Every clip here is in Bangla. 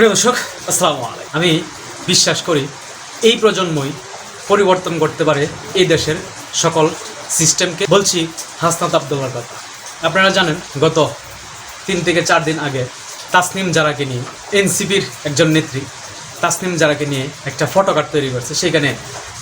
প্রিয় দর্শক, আসসালামু আলাইকুম। আমি বিশ্বাস করি এই প্রজন্মই পরিবর্তন করতে পারে এই দেশের সকল সিস্টেমকে। বলছি হাসনাত আবদুল্লার কথা। আপনারা জানেন, গত তিন থেকে চার দিন আগে তাসনিম জারাকে নিয়ে এনসিপির একজন নেত্রী তাসনিম জারাকে নিয়ে একটা ফটো কার্ড তৈরি করছে, সেখানে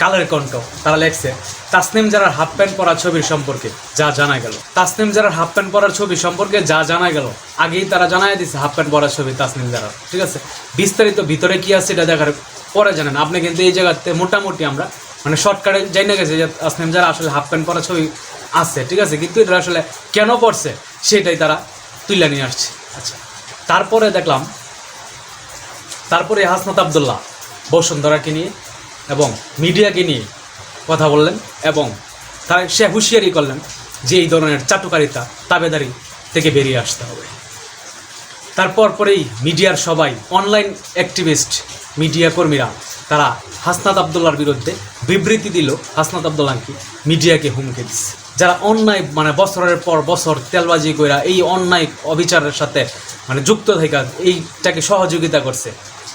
কালের কণ্ঠ তারা লেখছে, তাসনিম জারার হাফ প্যান্ট পরা ছবির সম্পর্কে যা জানা গেল। তাসনিম জারার হাফ প্যান্ট পরার ছবি সম্পর্কে যা জানা গেল, আগেই তারা জানাই দিচ্ছে হাফ প্যান্ট পরার ছবি তাসনিম জারার। ঠিক আছে? বিস্তারিত ভিতরে কি আছে এটা দেখার পরে জানেন। আপনি কিন্তু এই জায়গাতে মোটামুটি আমরা মানে শর্টকাটে যাই না গেছে যে তাসনিম জারা আসলে হাফ প্যান্ট পরা ছবি আছে, ঠিক আছে? কিন্তু এটা আসলে কেন পড়ছে সেটাই তারা তুলে নিয়ে আসছে। আচ্ছা তারপরে দেখলাম তারপরে হাসনাত আবদুল্লাহ, বসুন্ধরাকে নিয়ে এবং মিডিয়াকে নিয়ে কথা বললেন এবং তারা সে হুঁশিয়ারি করলেন যে এই ধরনের চাটুকারিতা, তাবেদারি থেকে বেরিয়ে আসতে হবে। তারপর পরেই মিডিয়ার সবাই, অনলাইন অ্যাক্টিভিস্ট মিডিয়া কর্মীরা, তারা হাসনাত আবদুল্লার বিরুদ্ধে বিবৃতি দিল, হাসনাত আবদুল্লাহকে মিডিয়াকে হুমকি দিচ্ছে যারা অন্যায় মানে বছরের পর বছর তেলবাজি কইরা এই অন্যায় অবিচারের সাথে মানে যুক্ত থেকে এইটাকে সহযোগিতা করছে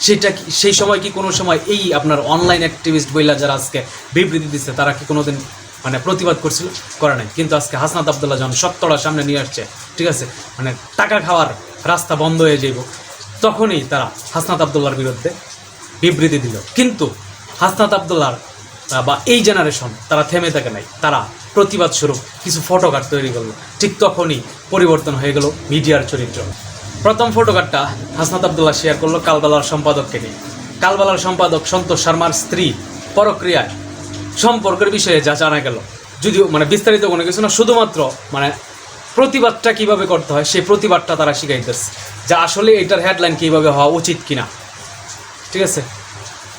সেটা কি সেই সময় কি কোনো সময় এই আপনার অনলাইন অ্যাক্টিভিস্ট বইলা যারা আজকে বিবৃতি দিচ্ছে তারা কি কোনোদিন মানে প্রতিবাদ করছিল? করে নাই। কিন্তু আজকে হাসনাত আবদুল্লাহ যখন সত্যটা সামনে নিয়ে আসছে, ঠিক আছে মানে টাকা খাওয়ার রাস্তা বন্ধ হয়ে যাইব, তখনই তারা হাসনাত আবদুল্লার বিরুদ্ধে বিবৃতি দিল। কিন্তু হাসনাত আবদুল্লার বা এই জেনারেশন তারা থেমে থাকে নাই। তারা প্রতিবাদ স্বরূপ কিছু ফটো কার্ড তৈরি করল। ঠিক তখনই পরিবর্তন হয়ে গেল মিডিয়ার চরিত্র। প্রথম ফটো কার্ডটা হাসনাত আবদুল্লাহ শেয়ার করল কালবালার সম্পাদককে নিয়ে। কালবালার সম্পাদক সন্তোষ শর্মার স্ত্রী পরক্রিয়ায় সম্পর্কের বিষয়ে যা জানা গেল। যদিও মানে বিস্তারিত কোনো কিছু না, শুধুমাত্র মানে প্রতিবাদটা কীভাবে করতে হয় সেই প্রতিবাদটা তারা শিখাইতেছে যা আসলে এটার হেডলাইন কীভাবে হওয়া উচিত কিনা। ঠিক আছে?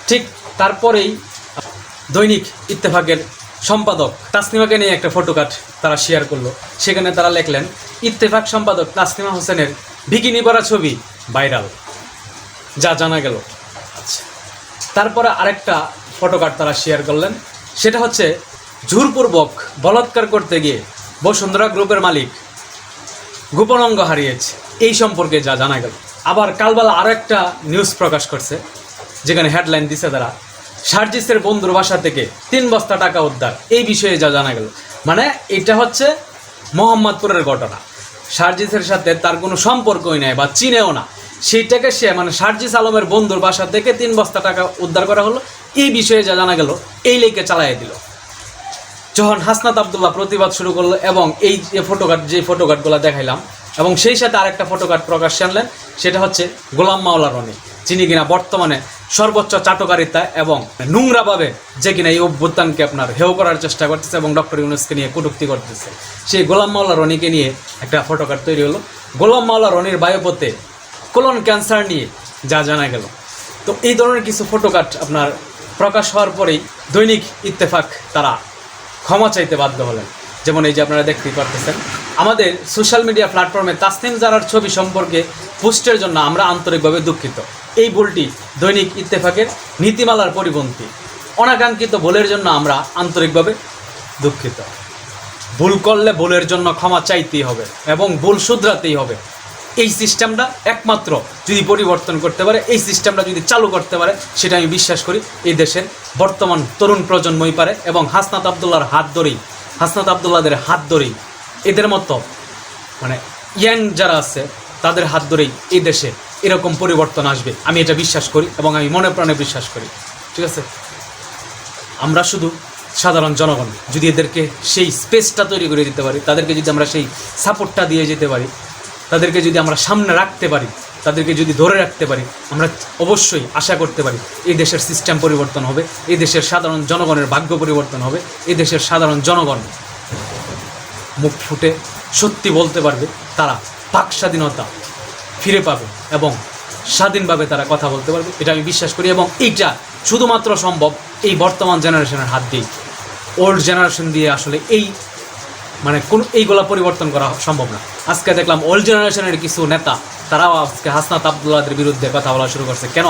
ঠিক তারপরেই দৈনিক ইত্তেফাকের সম্পাদক তাসনিমাকে নিয়ে একটা ফটো কার্ড তারা শেয়ার করল। সেখানে তারা লেখলেন, ইত্তেফাক সম্পাদক তাসনিমা হোসেনের বিকিনি পরা ছবি ভাইরাল যা জানা গেল। আচ্ছা। তারপরে আরেকটা ফটো কার্ড তারা শেয়ার করলেন। সেটা হচ্ছে জোরপূর্বক বলাৎকার করতে গিয়ে বসুন্ধরা গ্রুপের মালিক গোপন অঙ্গ হারিয়েছে। এই সম্পর্কে যা জানা গেল। আবার কালবেলা আরও একটা নিউজ প্রকাশ করছে, যেখানে হেডলাইন দিছে তারা, সার্জিসের বন্ধুর বাসা থেকে তিন বস্তা টাকা উদ্ধার। এই বিষয়ে যা জানা গেল। মানে এটা হচ্ছে মোহাম্মদপুরের ঘটনা। সার্জিসের সাথে তার কোনো সম্পর্কই নেই বা চিনেও না। সেইটাকে সে মানে সার্জিস আলমের বন্ধুর বাসা থেকে তিন বস্তা টাকা উদ্ধার করা হলো। এই বিষয়ে যা জানা গেল, এই লেকে চালাইয়ে দিল। যখন হাসনাত আবদুল্লাহ প্রতিবাদ শুরু করল এবং এই যে ফটো কার্ড যে ফটো কার্ডগুলো দেখাইলাম, এবং সেই সাথে আরেকটা ফটো প্রকাশ আনলেন, সেটা হচ্ছে গোলাম মাওলা রনি। যিনি কিনা বর্তমানে সর্বোচ্চ চাটকারিতা এবং নোংরাভাবে যে কিনা এই অভ্যুত্থানকে আপনার হেয় করার চেষ্টা করতেছে এবং ডক্টর ইউনুসকে নিয়ে কটুক্তি করতেছে। সেই গোলাম মাওলা রনিকে নিয়ে একটা ফটো কার্ড তৈরি হলো। গোলাম মাওলা রনির বায়োপথে কোলন ক্যান্সার নিয়ে যা জানা গেল। তো এই ধরনের কিছু ফটো কার্ড আপনার প্রকাশ হওয়ার পরেই দৈনিক ইত্তেফাক তারা ক্ষমা চাইতে বাধ্য হলেন। যেমন এই যে আপনারা দেখতেই পারতেছেন, আমাদের সোশ্যাল মিডিয়া প্ল্যাটফর্মে তাসনিম জারার ছবি সম্পর্কে পোস্টের জন্য আমরা আন্তরিকভাবে দুঃখিত। এই ভুলটি দৈনিক ইত্তেফাকের নীতিমালার পরিপন্থী। অনাকাঙ্ক্ষিত ভুলের জন্য আমরা আন্তরিকভাবে দুঃখিত। ভুল করলে ভুলের জন্য ক্ষমা চাইতেই হবে এবং ভুল শুধরাতেই হবে। এই সিস্টেমটা একমাত্র যদি পরিবর্তন করতে পারে, এই সিস্টেমটা যদি চালু করতে পারে, সেটা আমি বিশ্বাস করি এই দেশের বর্তমান তরুণ প্রজন্মই পারে এবং হাসনাত আবদুল্লাহর হাত ধরেই, হাসনাত আবদুল্লাহদের হাত ধরেই এদের মতো মানে ইয়াং যারা আছে, তাদের হাত ধরেই এই দেশে এরকম পরিবর্তন আসবে। আমি এটা বিশ্বাস করি এবং আমি মনে প্রাণে বিশ্বাস করি। ঠিক আছে? আমরা শুধু সাধারণ জনগণ, যদি এদেরকে সেই স্পেসটা তৈরি করে দিতে পারি, তাদেরকে যদি আমরা সেই সাপোর্টটা দিয়ে যেতে পারি, তাদেরকে যদি আমরা সামনে রাখতে পারি, তাদেরকে যদি ধরে রাখতে পারি, আমরা অবশ্যই আশা করতে পারি এই দেশের সিস্টেম পরিবর্তন হবে, এই দেশের সাধারণ জনগণের ভাগ্য পরিবর্তন হবে, এই দেশের সাধারণ জনগণ মুখ ফুটে সত্যি বলতে পারবে, তারা পাক স্বাধীনতা ফিরে পাবে এবং স্বাধীনভাবে তারা কথা বলতে পারবে, এটা আমি বিশ্বাস করি। এবং এইটা শুধুমাত্র সম্ভব এই বর্তমান জেনারেশনের হাত দিয়ে ওল্ড জেনারেশন দিয়ে আসলে এই মানে কোন এইগুলা পরিবর্তন করা সম্ভব না। আজকে দেখলাম ওল্ড জেনারেশনের কিছু নেতা, তারাও আজকে হাসনাত আবদুল্লাদের বিরুদ্ধে কথা বলা শুরু করছে। কেন?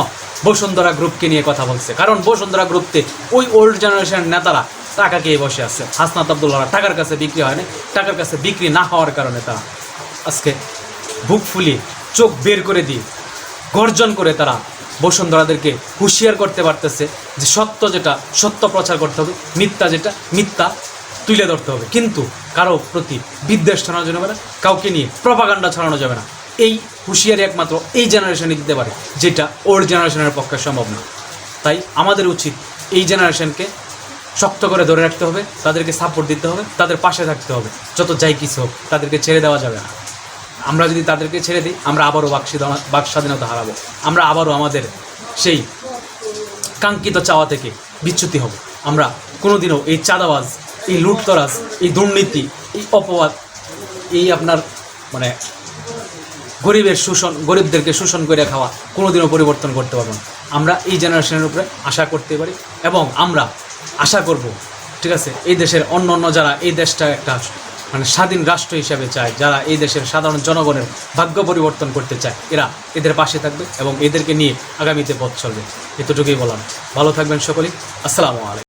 বসুন্ধরা গ্রুপকে নিয়ে কথা বলছে। কারণ বসুন্ধরা গ্রুপতে ওই ওল্ড জেনারেশনের নেতারা টাকা খেয়ে বসে আছে। হাসনাত আবদুল্লাহ টাকার কাছে বিক্রি হয় না টাকার কাছে বিক্রি না হওয়ার কারণে তারা আজকে বুক ফুলিয়ে চোখ বের করে দিয়ে গর্জন করে তারা বসুন্ধরাদেরকে হুঁশিয়ার করতে পারতেছে যে সত্য যেটা, সত্য প্রচার করতে হবে, মিথ্যা যেটা, মিথ্যা তুলে ধরতে হবে। কিন্তু কারও প্রতি বিদ্বেষ ছড়ানো যাবে না, কাউকে নিয়ে প্রপাগান্ডা ছড়ানো যাবে না। এই হুঁশিয়ারি একমাত্র এই জেনারেশনে দিতে পারে, যেটা ওল্ড জেনারেশনের পক্ষে সম্ভব না। তাই আমাদের উচিত এই জেনারেশনকে শক্ত করে ধরে রাখতে হবে, তাদেরকে সাপোর্ট দিতে হবে, তাদের পাশে থাকতে হবে। যত যাই কিছু হোক, তাদেরকে ছেড়ে দেওয়া যাবে না। আমরা যদি তাদেরকে ছেড়ে দিই, আমরা আবারও বাক বাক স্বাধীনতা হারাবো। আমরা আবারও আমাদের সেই কাঙ্ক্ষিত চাওয়া থেকে বিচ্যুতি হব। আমরা কোনোদিনও এই চাঁদাবাজ, এই লুটতরাজ, এই দুর্নীতি, এই অপবাদ, এই আপনার মানে গরিবের শোষণ, গরিবদেরকে শোষণ করে খাওয়া কোনোদিনও পরিবর্তন করতে পারব না। আমরা এই জেনারেশনের উপরে আশা করতে পারি এবং আমরা আশা করব, ঠিক আছে? এই দেশের অন্য অন্য যারা এই দেশটা একটা মানে স্বাধীন রাষ্ট্র হিসাবে চায়, যারা এই দেশের সাধারণ জনগণের ভাগ্য পরিবর্তন করতে চায়। এরা এদের পাশে থাকবে এবং এদেরকে নিয়ে আগামীতে পথ চলবে। এতটুকুই বললাম ভালো থাকবেন সকলেই। আসসালামু আলাইকুম।